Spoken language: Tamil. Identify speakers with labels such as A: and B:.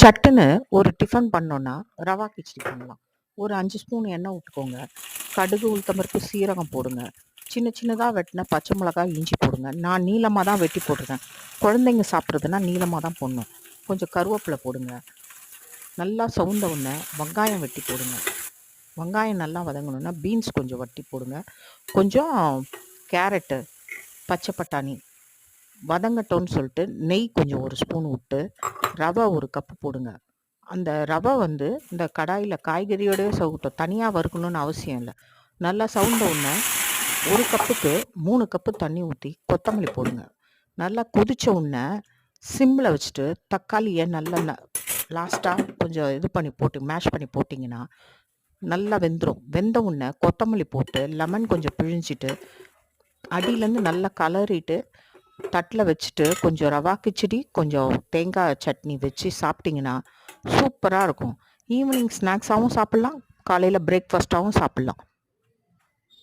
A: சட்டுன்னு ஒரு டிஃபன் பண்ணோன்னா ரவா கிச்சடி பண்ணலாம். ஒரு அஞ்சு ஸ்பூன் எண்ணெய் விட்டுக்கோங்க கடுகு உளுத்தம்பருப்பு சீரகம் போடுங்க. சின்ன சின்னதாக வெட்டின பச்சை மிளகாய் இஞ்சி போடுங்க. நான் நீளமாக தான் வெட்டி போட்டிருக்கேன். குழந்தைங்க சாப்பிட்றதுனா நீளமாக தான் போடணும். கொஞ்சம் கருவேப்பிலை போடுங்க. நல்லா சவுந்த உடனே வெங்காயம் வெட்டி போடுங்க. வெங்காயம் நல்லா வதங்கணுன்னா பீன்ஸ் கொஞ்சம் வட்டி போடுங்க. கொஞ்சம் கேரட்டு பச்சை பட்டாணி வதங்கட்டோன்னு சொல்லிட்டு நெய் கொஞ்சம் ஒரு ஸ்பூன் விட்டு ரவை ஒரு கப்பு போடுங்க. அந்த ரவை வந்து இந்த கடாயில் காய்கறியோடவே சவுட்டோம். தனியாக வறுக்கணும்னு அவசியம் இல்லை. நல்லா சவுண்ட உடனே ஒரு கப்புக்கு மூணு கப்பு தண்ணி ஊற்றி கொத்தமல்லி போடுங்க. நல்லா கொதிச்ச உடனே சிம்மில் வச்சுட்டு தக்காளியை நல்லா லாஸ்ட்டாக கொஞ்சம் இது பண்ணி போட்டு மேஷ் பண்ணி போட்டிங்கன்னா நல்லா வெந்துடும் வெந்த உடனே கொத்தமல்லி போட்டு லெமன் கொஞ்சம் பிழிஞ்சிட்டு அடியிலேருந்து நல்லா கலரிட்டு தட்டில் வச்சுட்டு கொஞ்சம் ரவா கிச்சடி கொஞ்சம் தேங்காய் சட்னி வச்சு சாப்பிட்டிங்கன்னா சூப்பராக இருக்கும். ஈவினிங் ஸ்நாக்ஸாகவும் சாப்பிட்லாம் காலையில் பிரேக்ஃபாஸ்ட்டாகவும் சாப்பிட்லாம்.